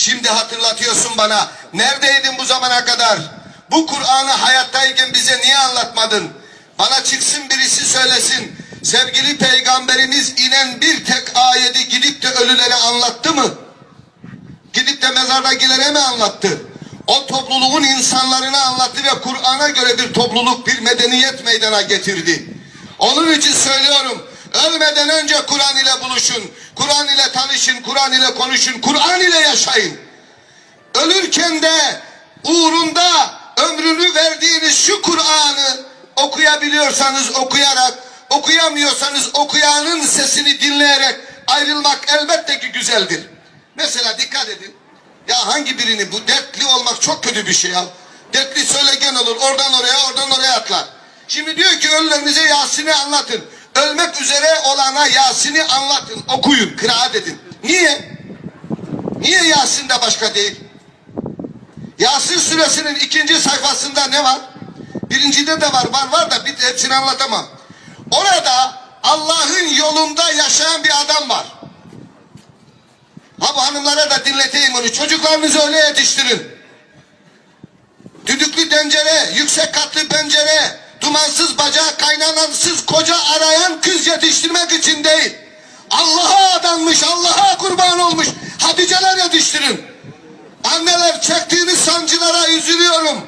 Şimdi hatırlatıyorsun bana. Neredeydin bu zamana kadar? Bu Kur'an'ı hayattayken bize niye anlatmadın? Bana çıksın birisi söylesin. Sevgili peygamberimiz inen bir tek ayeti gidip de ölülere anlattı mı? Gidip de mezardakilere mi anlattı? O topluluğun insanlarına anlattı ve Kur'an'a göre bir topluluk, bir medeniyet meydana getirdi. Onun için söylüyorum, ölmeden önce Kur'an ile buluşun, Kur'an ile tanışın, Kur'an ile konuşun, Kur'an ile yaşayın. Ölürken de uğrunda ömrünü verdiğiniz şu Kur'an'ı okuyabiliyorsanız okuyarak, okuyamıyorsanız okuyanın sesini dinleyerek ayrılmak elbette ki güzeldir. Mesela dikkat edin. Ya hangi birini bu dertli olmak çok kötü bir şey ya. Dertli söylegen olur oradan oraya oradan oraya atlar. Şimdi diyor ki ölülerinize Yasin'i anlatın. Ölmek üzere olana Yasin'i anlatın, okuyun, kıraat edin. Niye? Niye Yasin'de başka değil? Yasin suresinin ikinci sayfasında ne var? Birincide de var, var var da bir hepsini anlatamam. Orada Allah'ın yolunda yaşayan bir adam var. Ha bu hanımlara da dinleteyim onu. Çocuklarınızı öyle yetiştirin. Düdüklü tencere, yüksek katlı pencere, dumansız bacağı, kaynanansız koca arayan kız yetiştirmek için değil. Allah'a adanmış, Allah'a kurban olmuş Haticeler yetiştirin. Anneler çektiğiniz sancılara üzülüyorum.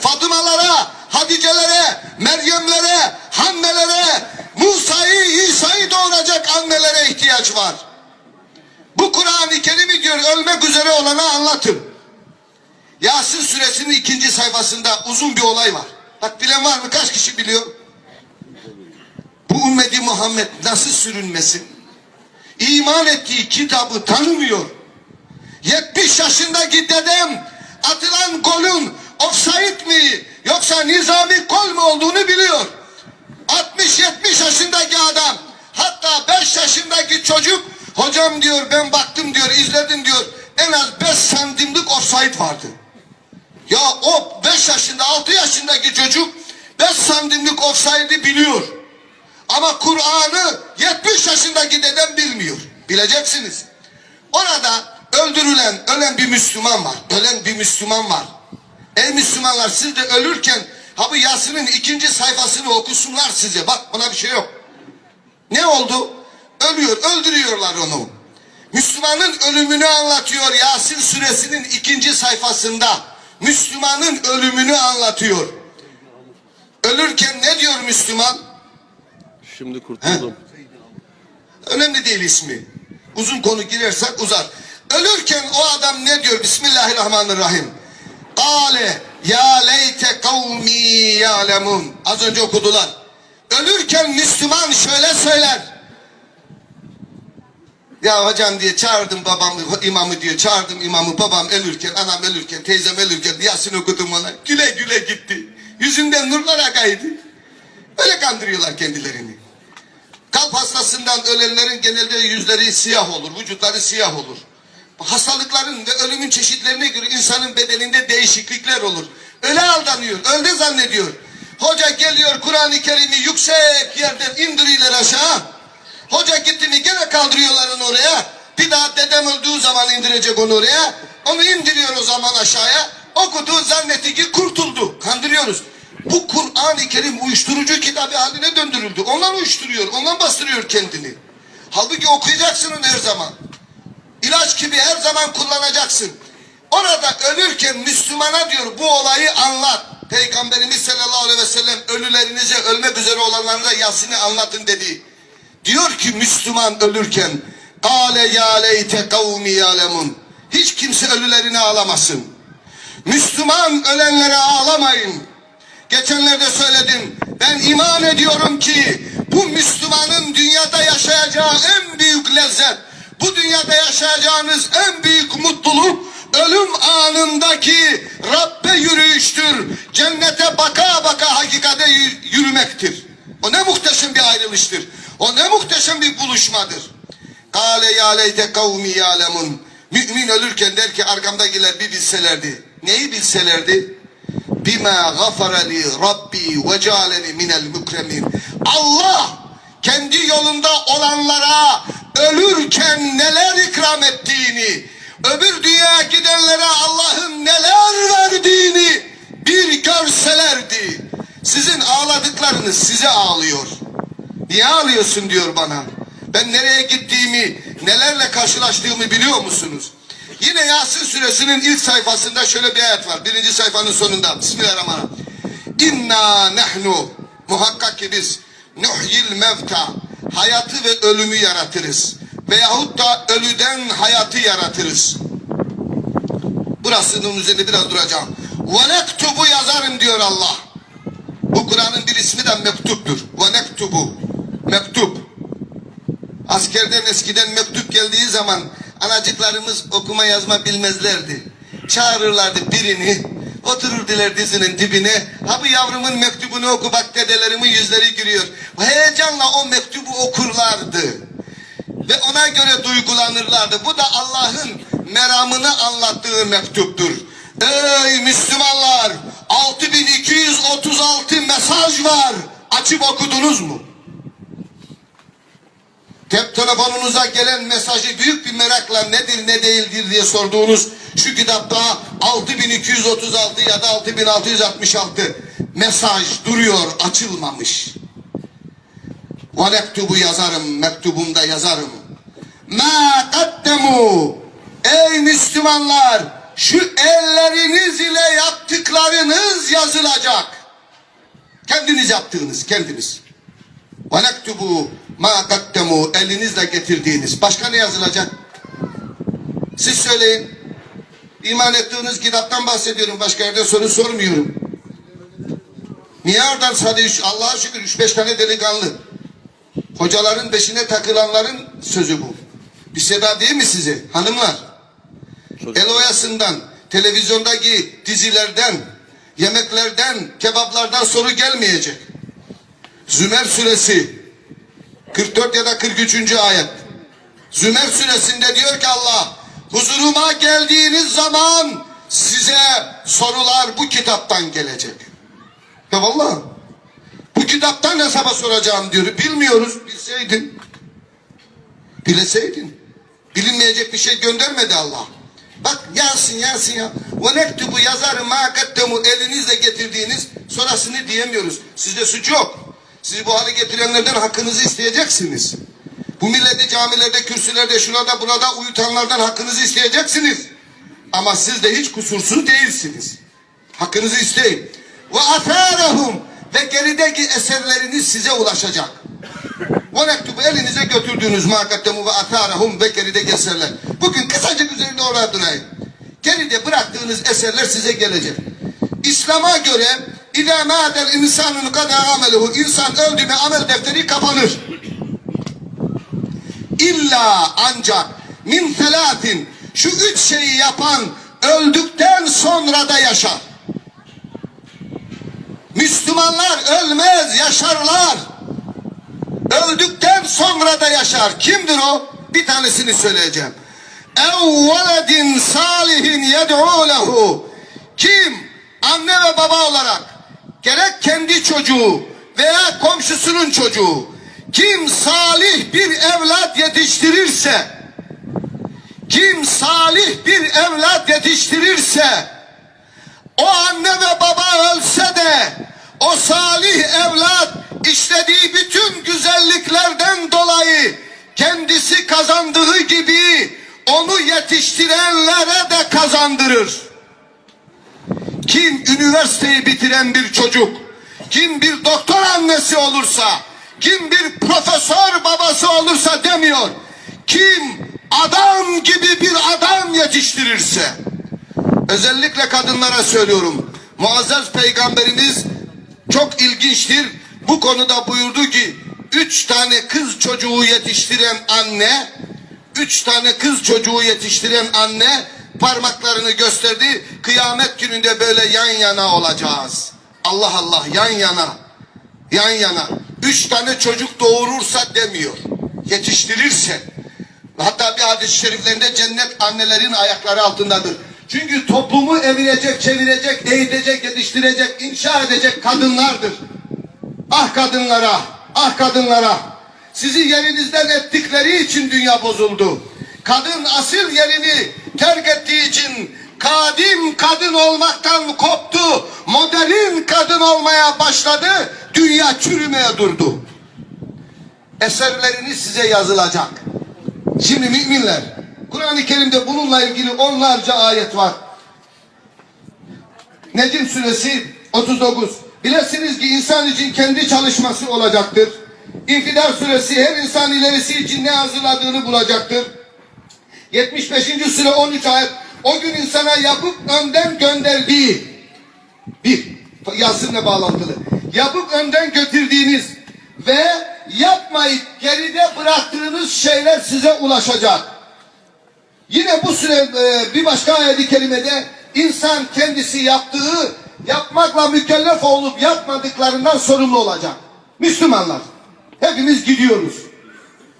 Fatımalara, Haticelere, Meryemlere, Hannelere, Musa'yı, İsa'yı doğuracak annelere ihtiyaç var. Bu Kur'an-ı Kerim'i diyor ölmek üzere olana anlatın. Yasin suresinin ikinci sayfasında uzun bir olay var. Bak bilen var mı? Kaç kişi biliyor? Bu ümmeti Muhammed nasıl sürünmesin? İman ettiği kitabı tanımıyor. 70 yaşındaki dedem atılan golün offside mi yoksa nizami gol mu olduğunu biliyor. 60-70 yaşındaki adam hatta 5 yaşındaki çocuk hocam diyor ben baktım diyor izledim diyor en az 5 santimlik offside vardı. Ya o 5 yaşında 6 yaşındaki çocuk 5 santimlik offside'i biliyor. Ama Kur'an'ı 70 yaşındaki dedem bilmiyor. Bileceksiniz. Orada öldürülen, ölen bir Müslüman var. Ölen bir Müslüman var. Ey Müslümanlar siz de ölürken ha bu Yasin'in ikinci sayfasını okusunlar size. Bak ona bir şey yok. Ne oldu? Ölüyor, öldürüyorlar onu. Müslümanın ölümünü anlatıyor Yasin suresinin ikinci sayfasında. Müslümanın ölümünü anlatıyor. Ölürken ne diyor Müslüman? Şimdi kurtuldum. Önemli değil ismi. Uzun konu girersek uzar. Ölürken o adam ne diyor? Bismillahirrahmanirrahim. Kale ya leyte kavmi ya'lemun. Az önce okudular. Ölürken Müslüman şöyle söyler. Ya hocam diye çağırdım babamı, imamı diye çağırdım imamı babam ölürken, anam ölürken, teyzem ölürken Yasin okudum ona. Güle güle gitti. Yüzünden nurlar akaydı. Öyle kandırıyorlar kendilerini. Kalp hastasından ölenlerin genelde yüzleri siyah olur, vücutları siyah olur. Hastalıkların ve ölümün çeşitlerine göre insanın bedeninde değişiklikler olur. Öyle aldanıyor, öyle zannediyor. Hoca geliyor Kur'an-ı Kerim'i yüksek yerden indiriyorlar aşağı. Hoca gitti mi gene kaldırıyorlar onu oraya. Bir daha dedem öldüğü zaman indirecek onu oraya. Onu indiriyor o zaman aşağıya. Okudu zannetti ki kurtuldu. Kandırıyoruz. Bu Kur'an-ı Kerim uyuşturucu kitabı haline döndürüldü. Ondan uyuşturuyor, ondan bastırıyor kendini. Halbuki okuyacaksın onu her zaman. İlaç gibi her zaman kullanacaksın. Orada ölürken Müslümana diyor bu olayı anlat. Peygamberimiz sallallahu aleyhi ve sellem ölülerinize ölmek üzere olanlarınıza Yasin'i anlatın dedi. Diyor ki Müslüman ölürken Kale ya leyte kavmi yalemun. Hiç kimse ölülerini ağlamasın. Müslüman ölenlere ağlamayın. Geçenlerde söyledim. Ben iman ediyorum ki bu Müslümanın dünyada yaşayacağı en büyük lezzet, bu dünyada yaşayacağınız en büyük mutluluk ölüm anındaki Rabbe yürüyüştür. Cennete baka baka hakikate yürümektir. O ne muhteşem bir ayrılıştır. O ne muhteşem bir buluşmadır. Kale ya leyte kavmi ya'lemun. Mümin ölürken der ki arkamdakiler bir bilselerdi. Neyi bilselerdi? Bima gafara li Rabbi ve cealeni minel mükremin. Allah kendi yolunda olanlara ölürken neler ikram ettiğini, öbür dünyaya gidenlere Allah'ın neler verdiğini bir görselerdi. Sizin ağladıklarınız size ağlıyor. Niye ağlıyorsun diyor bana. Ben nereye gittiğimi, nelerle karşılaştığımı biliyor musunuz? Yine Yasin suresinin ilk sayfasında şöyle bir ayet var. Birinci sayfanın sonunda. Bismillahirrahmanirrahim. İnna nahnu muhakkak ki biz nuhyil mevta hayatı ve ölümü yaratırız. Veyahut da ölüden hayatı yaratırız. Burasının üzerinde biraz duracağım. Ve nektubu yazarım diyor Allah. Bu Kur'an'ın bir ismi de mektuptur. Ve nektubu. Mektup. Askerden eskiden mektup geldiği zaman anacıklarımız okuma yazma bilmezlerdi. Çağırırlardı birini. Otururdular dizinin dibine. Ha bu yavrumun mektubunu oku bak dedelerimin yüzleri gülüyor. Heyecanla o mektubu okurlardı. Ve ona göre duygulanırlardı. Bu da Allah'ın meramını anlattığı mektuptur. Ey Müslümanlar! 6236 mesaj var. Açıp okudunuz mu? Tep telefonunuza gelen mesajı büyük bir merakla nedir ne değildir diye sorduğunuz şu kitapta 6236 ya da 6666 mesaj duruyor açılmamış. Ve yazarım, mektubumda yazarım. Ma kaddemu Ey Müslümanlar şu elleriniz ile yaptıklarınız yazılacak. Kendiniz yaptığınız, kendiniz. Ve nektubu ma elinizle getirdiğiniz. Başka ne yazılacak? Siz söyleyin. İman ettiğiniz kitaptan bahsediyorum. Başka yerden soru sormuyorum. Niye oradan sadece Allah'a şükür 3-5 tane delikanlı. Hocaların beşine takılanların sözü bu. Bir seda değil mi size hanımlar? El oyasından, televizyondaki dizilerden, yemeklerden, kebaplardan soru gelmeyecek. Zümer suresi 44 ya da 43. ayet. Zümer suresinde diyor ki Allah huzuruma geldiğiniz zaman size sorular bu kitaptan gelecek. Ya vallahi bu kitaptan hesaba soracağım diyor. Bilmiyoruz. Bilseydin. Bileseydin. Bilinmeyecek bir şey göndermedi Allah. Bak yansın yansın ya. Ve nektubu yazarı ma kaddemu elinizle getirdiğiniz sonrasını diyemiyoruz. Sizde suç yok. Sizi bu hale getirenlerden hakkınızı isteyeceksiniz. Bu milleti camilerde, kürsülerde, şurada, burada uyutanlardan hakkınızı isteyeceksiniz. Ama siz de hiç kusursuz değilsiniz. Hakkınızı isteyin. Ve atharahum ve gerideki eserleriniz size ulaşacak. Ve nektubu elinize götürdüğünüz makaddemu ve atharahum ve gerideki eserler. Bugün kısacık üzerinde oraya durayım. Geride bıraktığınız eserler size gelecek. İslam'a göre İzâ mâdel insanun kadâ ameluhu. İnsan öldü mü amel defteri kapanır. İlla ancak min selâtin şu üç şeyi yapan öldükten sonra da yaşar. Müslümanlar ölmez, yaşarlar. Öldükten sonra da yaşar. Kimdir o? Bir tanesini söyleyeceğim. Ev veledin salihin yed'u. Kim anne ve baba olarak gerek kendi çocuğu veya komşusunun çocuğu kim salih bir evlat yetiştirirse kim salih bir evlat yetiştirirse o anne ve baba ölse de o salih evlat işlediği bütün güzelliklerden dolayı kendisi kazandığı gibi onu yetiştirenlere de kazandırır. Kim üniversiteyi bitiren bir çocuk, kim bir doktor annesi olursa, kim bir profesör babası olursa demiyor. Kim adam gibi bir adam yetiştirirse, özellikle kadınlara söylüyorum. Muazzez peygamberimiz çok ilginçtir. Bu konuda buyurdu ki, üç tane kız çocuğu yetiştiren anne, üç tane kız çocuğu yetiştiren anne parmaklarını gösterdi. Kıyamet gününde böyle yan yana olacağız. Allah Allah yan yana. Yan yana. Üç tane çocuk doğurursa demiyor. Yetiştirirse. Hatta bir hadis-i şeriflerinde cennet annelerin ayakları altındadır. Çünkü toplumu evirecek, çevirecek, eğitecek, yetiştirecek, inşa edecek kadınlardır. Ah kadınlara, ah kadınlara. Sizi yerinizden ettikleri için dünya bozuldu. Kadın asil yerini terk ettiği için kadim kadın olmaktan koptu. Modern kadın olmaya başladı. Dünya çürümeye durdu. Eserleriniz size yazılacak. Şimdi müminler, Kur'an-ı Kerim'de bununla ilgili onlarca ayet var. Necim suresi 39. Bilesiniz ki insan için kendi çalışması olacaktır. İnfidar suresi her insan ilerisi için ne hazırladığını bulacaktır. 75. sure 13 ayet. O gün insana yapıp önden gönderdiği bir Yasin'le bağlantılı. Yapıp önden götürdüğünüz ve yapmayıp geride bıraktığınız şeyler size ulaşacak. Yine bu süre e, bir başka ayet-i kerimede insan kendisi yaptığı yapmakla mükellef olup yapmadıklarından sorumlu olacak. Müslümanlar hepimiz gidiyoruz.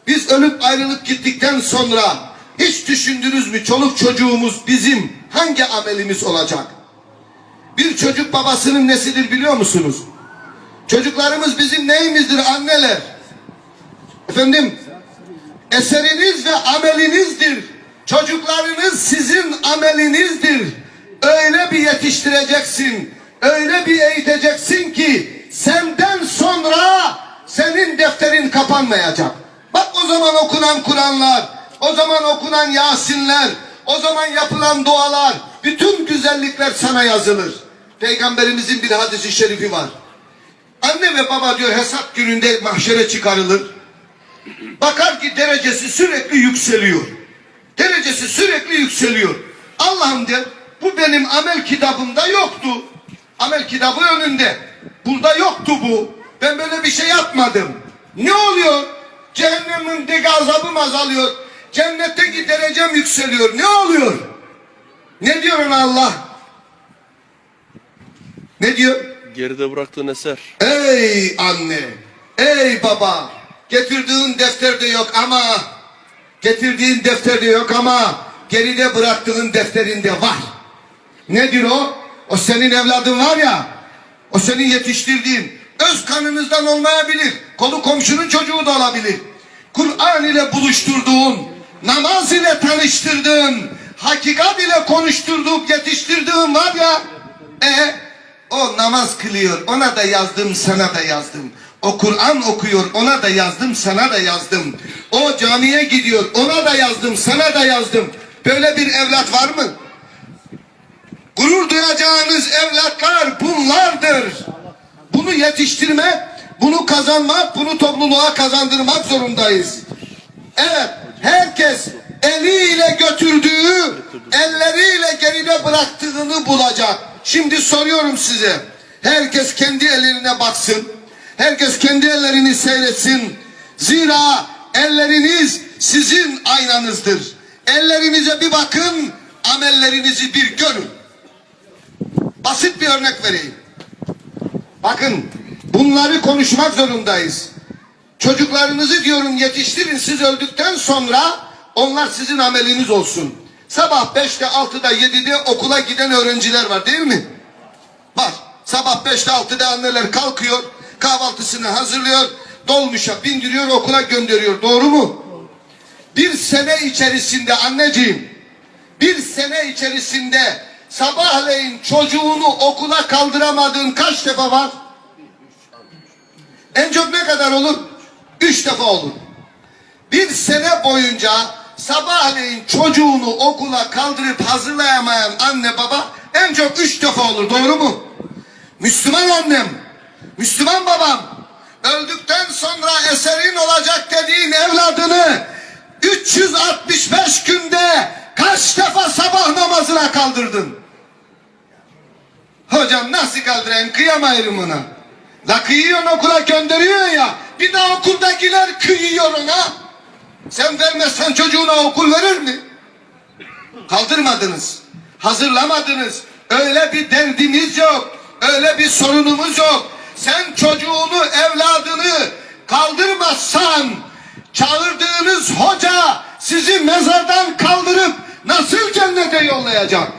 Biz ölüp ayrılıp gittikten sonra hiç düşündünüz mü çoluk çocuğumuz bizim hangi amelimiz olacak? Bir çocuk babasının nesidir biliyor musunuz? Çocuklarımız bizim neyimizdir anneler? Efendim eseriniz ve amelinizdir. Çocuklarınız sizin amelinizdir. Öyle bir yetiştireceksin, öyle bir eğiteceksin ki senden sonra senin defterin kapanmayacak. Bak o zaman okunan Kur'anlar, o zaman okunan Yasinler, o zaman yapılan dualar, bütün güzellikler sana yazılır. Peygamberimizin bir hadisi şerifi var. Anne ve baba diyor hesap gününde mahşere çıkarılır. Bakar ki derecesi sürekli yükseliyor. Derecesi sürekli yükseliyor. Allah'ım der bu benim amel kitabımda yoktu. Amel kitabı önünde. Burada yoktu bu. Ben böyle bir şey yapmadım. Ne oluyor? Cehennemin deki azabım azalıyor. Cennetteki derecem yükseliyor. Ne oluyor? Ne diyor ona Allah? Ne diyor? Geride bıraktığın eser. Ey anne, ey baba, getirdiğin defterde yok ama, getirdiğin defterde yok ama, geride bıraktığın defterinde var. Nedir o? O senin evladın var ya, o senin yetiştirdiğin, öz kanınızdan olmayabilir, kolu komşunun çocuğu da olabilir. Kur'an ile buluşturduğun, namaz ile tanıştırdığın, hakikat ile konuşturduğun, yetiştirdiğin var ya, e o namaz kılıyor, ona da yazdım, sana da yazdım. O Kur'an okuyor, ona da yazdım, sana da yazdım. O camiye gidiyor, ona da yazdım, sana da yazdım. Böyle bir evlat var mı? Gurur duyacağınız evlatlar bunlardır. Bunu yetiştirmek, bunu kazanmak, bunu topluluğa kazandırmak zorundayız. Evet, herkes eliyle götürdüğü, elleriyle geride bıraktığını bulacak. Şimdi soruyorum size. Herkes kendi ellerine baksın. Herkes kendi ellerini seyretsin. Zira elleriniz sizin aynanızdır. Ellerinize bir bakın, amellerinizi bir görün. Basit bir örnek vereyim. Bakın, bunları konuşmak zorundayız. Çocuklarınızı diyorum yetiştirin siz öldükten sonra onlar sizin ameliniz olsun. Sabah 5'te 6'da 7'de okula giden öğrenciler var değil mi? Var. Sabah 5'te 6'da anneler kalkıyor, kahvaltısını hazırlıyor, dolmuşa bindiriyor, okula gönderiyor. Doğru mu? Bir sene içerisinde anneciğim, bir sene içerisinde sabahleyin çocuğunu okula kaldıramadığın kaç defa var? En çok ne kadar olur? Üç defa olur. Bir sene boyunca sabahleyin çocuğunu okula kaldırıp hazırlayamayan anne baba en çok üç defa olur. Doğru mu? Müslüman annem, Müslüman babam öldükten sonra eserin olacak dediğin evladını 365 günde kaç defa sabah namazına kaldırdın? Hocam nasıl kaldırayım kıyamayırım ona. La kıyıyorsun okula gönderiyor ya. Bir de okuldakiler kıyıyor ona. Sen vermezsen çocuğuna okul verir mi? Kaldırmadınız. Hazırlamadınız. Öyle bir derdimiz yok. Öyle bir sorunumuz yok. Sen çocuğunu, evladını kaldırmazsan çağırdığınız hoca sizi mezardan kaldırıp nasıl cennete yollayacak?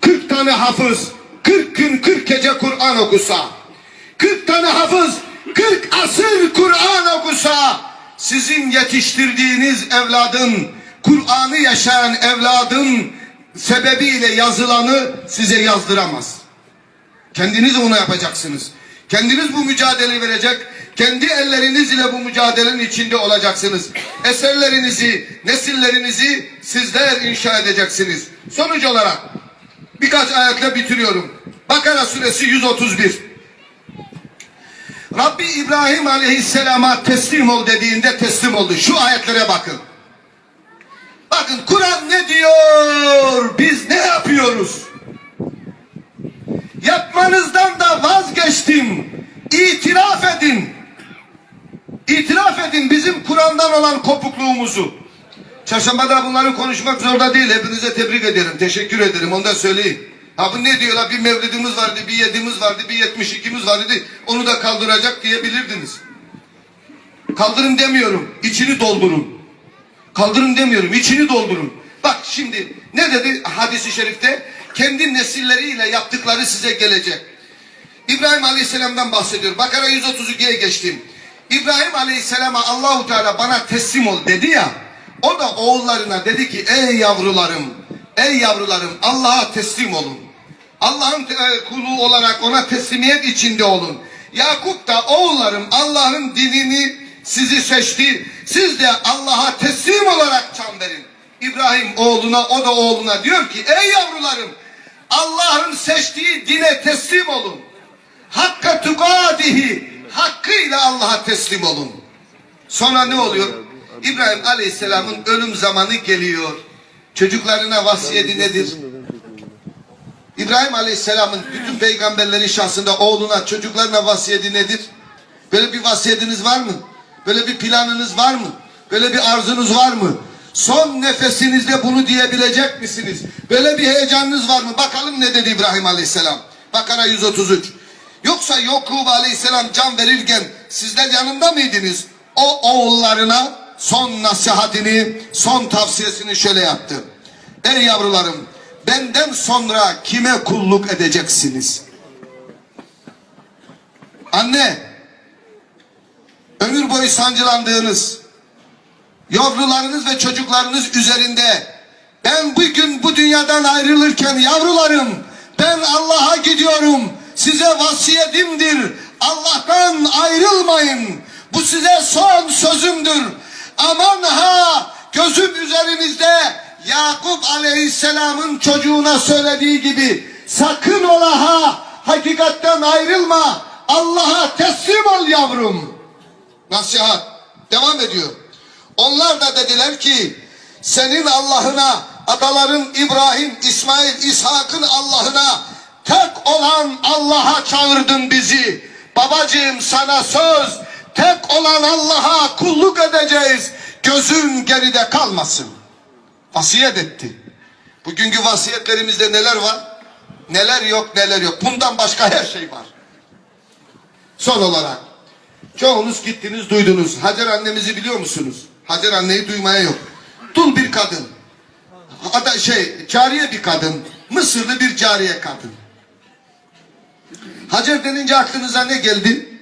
40 tane hafız 40 gün 40 gece Kur'an okusa 40 tane hafız 40 asır Kur'an okusa sizin yetiştirdiğiniz evladın Kur'an'ı yaşayan evladın sebebiyle yazılanı size yazdıramaz. Kendiniz onu yapacaksınız. Kendiniz bu mücadeleyi verecek. Kendi ellerinizle bu mücadelenin içinde olacaksınız. Eserlerinizi, nesillerinizi sizler inşa edeceksiniz. Sonuç olarak birkaç ayetle bitiriyorum. Bakara suresi 131. Rabbi İbrahim aleyhisselama teslim ol dediğinde teslim oldu. Şu ayetlere bakın. Bakın Kur'an ne diyor? Biz ne yapıyoruz? Yapmanızdan da vazgeçtim. İtiraf edin. İtiraf edin bizim Kur'an'dan olan kopukluğumuzu. Çarşambada bunları konuşmak zorunda değil. Hepinize tebrik ederim. Teşekkür ederim. Onu da söyleyeyim. Ha bu ne diyorlar? Bir mevlidimiz vardı, bir yedimiz vardı, bir yetmiş ikimiz vardı. Onu da kaldıracak diyebilirdiniz. Kaldırın demiyorum. içini doldurun. Kaldırın demiyorum. içini doldurun. Bak şimdi ne dedi hadisi şerifte? Kendi nesilleriyle yaptıkları size gelecek. İbrahim Aleyhisselam'dan bahsediyor. Bakara 132'ye geçtim. İbrahim Aleyhisselam'a Allahu Teala bana teslim ol dedi ya. O da oğullarına dedi ki ey yavrularım, ey yavrularım Allah'a teslim olun. Allah'ın e, kulu olarak ona teslimiyet içinde olun. Yakup da oğullarım Allah'ın dinini sizi seçti. Siz de Allah'a teslim olarak can verin. İbrahim oğluna o da oğluna diyor ki ey yavrularım Allah'ın seçtiği dine teslim olun. Hakka tukadihi hakkıyla Allah'a teslim olun. Sonra ne oluyor? İbrahim Aleyhisselam'ın ölüm zamanı geliyor. Çocuklarına vasiyeti nedir? İbrahim Aleyhisselam'ın bütün peygamberlerin şahsında oğluna, çocuklarına vasiyeti nedir? Böyle bir vasiyetiniz var mı? Böyle bir planınız var mı? Böyle bir arzunuz var mı? Son nefesinizde bunu diyebilecek misiniz? Böyle bir heyecanınız var mı? Bakalım ne dedi İbrahim Aleyhisselam. Bakara 133. Yoksa Yakub Aleyhisselam can verirken sizler yanında mıydınız? O oğullarına son nasihatini, son tavsiyesini şöyle yaptı. Ey yavrularım, benden sonra kime kulluk edeceksiniz? Anne, ömür boyu sancılandığınız, yavrularınız ve çocuklarınız üzerinde. Ben bugün bu dünyadan ayrılırken yavrularım ben Allah'a gidiyorum. Size vasiyetimdir. Allah'tan ayrılmayın. Bu size son sözümdür. Aman ha gözüm üzerinizde Yakup aleyhisselamın çocuğuna söylediği gibi sakın ola ha hakikatten ayrılma. Allah'a teslim ol yavrum. Nasihat devam ediyor onlar da dediler ki senin Allah'ına ataların İbrahim, İsmail, İshak'ın Allah'ına tek olan Allah'a çağırdın bizi. Babacığım sana söz tek olan Allah'a kulluk edeceğiz. Gözün geride kalmasın. Vasiyet etti. Bugünkü vasiyetlerimizde neler var? Neler yok neler yok. Bundan başka her şey var. Son olarak Çoğunuz gittiniz duydunuz. Hacer annemizi biliyor musunuz? Hacer anneyi duymaya yok. Dul bir kadın. Hatta şey cariye bir kadın. Mısırlı bir cariye kadın. Hacer denince aklınıza ne geldi?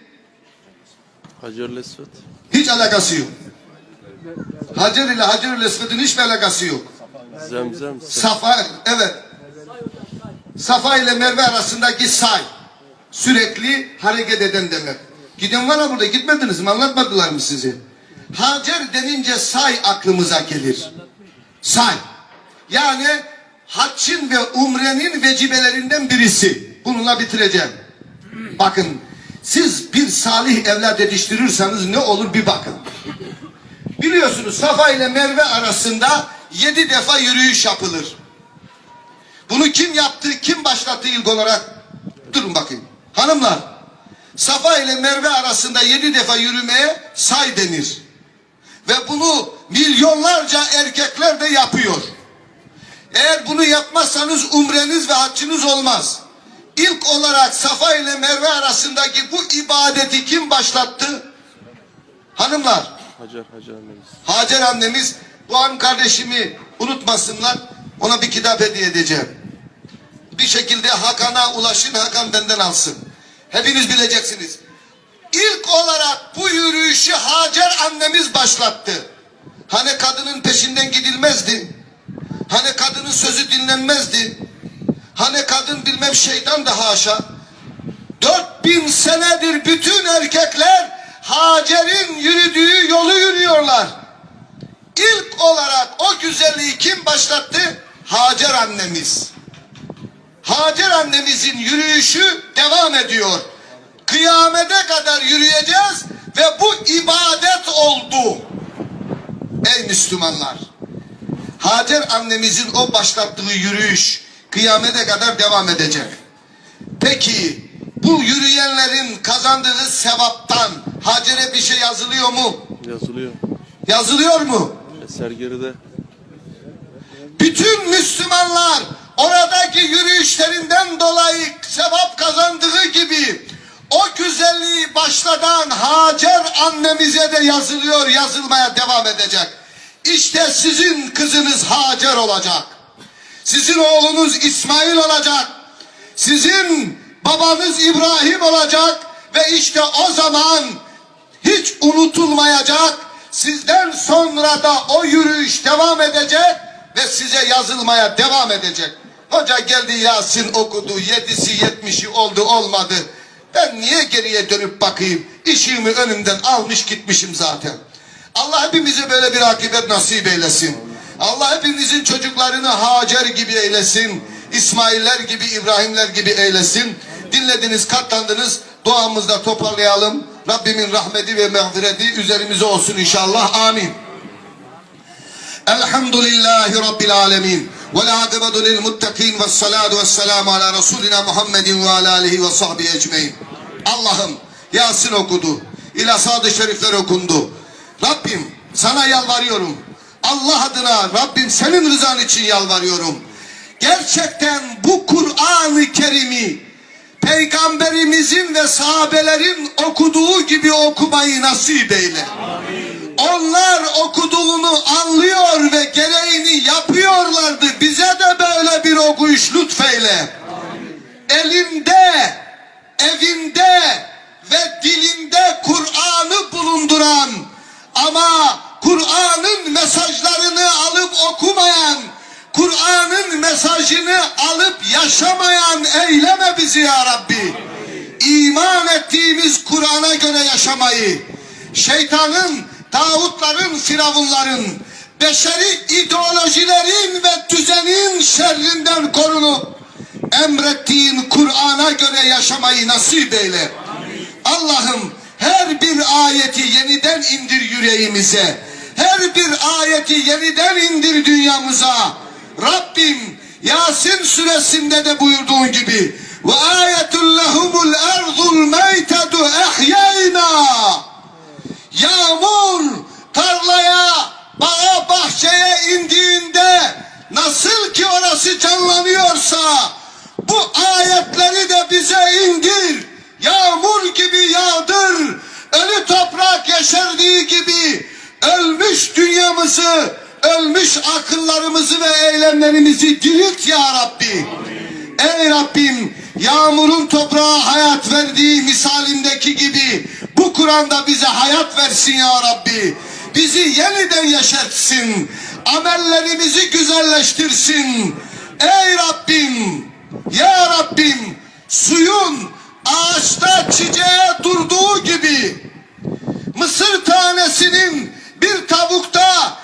Hacer Lesvet. Hiç alakası yok. Hacer ile Hacer ile Esved'in hiçbir alakası yok. Zemzem. Safa evet. Safa ile Merve arasındaki say. Sürekli hareket eden demek. Giden var mı burada gitmediniz mi anlatmadılar mı sizi? Hacer denince say aklımıza gelir. Say. Yani haccın ve umrenin vecibelerinden birisi. Bununla bitireceğim. Bakın siz bir salih evlat yetiştirirseniz ne olur bir bakın. Biliyorsunuz Safa ile Merve arasında yedi defa yürüyüş yapılır. Bunu kim yaptı, kim başlattı ilk olarak? Durun bakayım. Hanımlar, Safa ile Merve arasında yedi defa yürümeye say denir. Ve bunu milyonlarca erkekler de yapıyor. Eğer bunu yapmazsanız umreniz ve haccınız olmaz. İlk olarak Safa ile Merve arasındaki bu ibadeti kim başlattı? Hanımlar, Hacer Hacer annemiz. Hacer annemiz bu an kardeşimi unutmasınlar. Ona bir kitap hediye edeceğim. Bir şekilde Hakan'a ulaşın Hakan benden alsın. Hepiniz bileceksiniz. İlk olarak bu yürüyüşü Hacer annemiz başlattı. Hani kadının peşinden gidilmezdi. Hani kadının sözü dinlen dinlenmezdi. Hani kadın bilmem şeytan da haşa. 4000 senedir bütün erkekler Hacer'in yürüdüğü yolu yürüyorlar. İlk olarak o güzelliği kim başlattı? Hacer annemiz. Hacer annemizin yürüyüşü devam ediyor. Kıyamete kadar yürüyeceğiz ve bu ibadet oldu. Ey Müslümanlar. Hacer annemizin o başlattığı yürüyüş kıyamete kadar devam edecek. Peki bu yürüyenlerin kazandığı sevaptan Hacer'e bir şey yazılıyor mu? Yazılıyor. Yazılıyor mu? Eser geride. Bütün Müslümanlar oradaki yürüyüşlerinden dolayı sevap kazandığı gibi o güzelliği başladan Hacer annemize de yazılıyor, yazılmaya devam edecek. İşte sizin kızınız Hacer olacak. Sizin oğlunuz İsmail olacak. Sizin babanız İbrahim olacak ve işte o zaman hiç unutulmayacak. Sizden sonra da o yürüyüş devam edecek ve size yazılmaya devam edecek. Hoca geldi Yasin okudu, yedisi yetmişi oldu olmadı. Ben niye geriye dönüp bakayım? İşimi önümden almış gitmişim zaten. Allah hepimize böyle bir akıbet nasip eylesin. Allah hepimizin çocuklarını Hacer gibi eylesin. İsmailler gibi, İbrahimler gibi eylesin. Dinlediniz, katlandınız. Duamızda toparlayalım. Rabbimin rahmeti ve mağfireti üzerimize olsun inşallah. Amin. Elhamdülillahi Rabbil alemin. Ve la akibetu lil muttakin ve salatu ve selamu ala Resulina Allah'ım Yasin okudu. İlasad-ı şerifler okundu. Rabbim sana yalvarıyorum. Allah adına Rabbim senin rızan için yalvarıyorum. Gerçekten bu Kur'an-ı Kerim'i Peygamberimizin ve sahabelerin okuduğu gibi okumayı nasip eyle. Onlar okuduğunu anlıyor ve gereğini yapıyorlardı. Bize de böyle bir okuyuş lütfeyle. Elinde, evinde ve dilinde Kur'an'ı bulunduran ama Kur'an'ın mesajlarını alıp okumayan, Kur'an'ın mesajını alıp yaşamayan eyleme bizi ya Rabbi. İman ettiğimiz Kur'an'a göre yaşamayı, şeytanın, tağutların, firavunların, beşeri ideolojilerin ve düzenin şerrinden korunup emrettiğin Kur'an'a göre yaşamayı nasip eyle. Allah'ım her bir ayeti yeniden indir yüreğimize. Her bir ayeti yeniden indir dünyamıza. Rabbim Yasin suresinde de buyurduğun gibi ve ayetul lehumul erzul meytetu ehyeyna Yağmur tarlaya, bağa, bahçeye indiğinde nasıl ki orası canlanıyorsa bu ayetleri de bize indir. Yağmur gibi yağdır. Ölü toprak yeşerdiği gibi ölmüş dünyamızı, ölmüş akıllarımızı ve eylemlerimizi dirilt ya Rabbi. Ey Rabbim yağmurun toprağa hayat verdiği misalindeki gibi bu Kur'an'da bize hayat versin ya Rabbi. Bizi yeniden yaşatsın. Amellerimizi güzelleştirsin. Ey Rabbim, ya Rabbim suyun ağaçta çiçeğe durduğu gibi Mısır tanesinin bir tavukta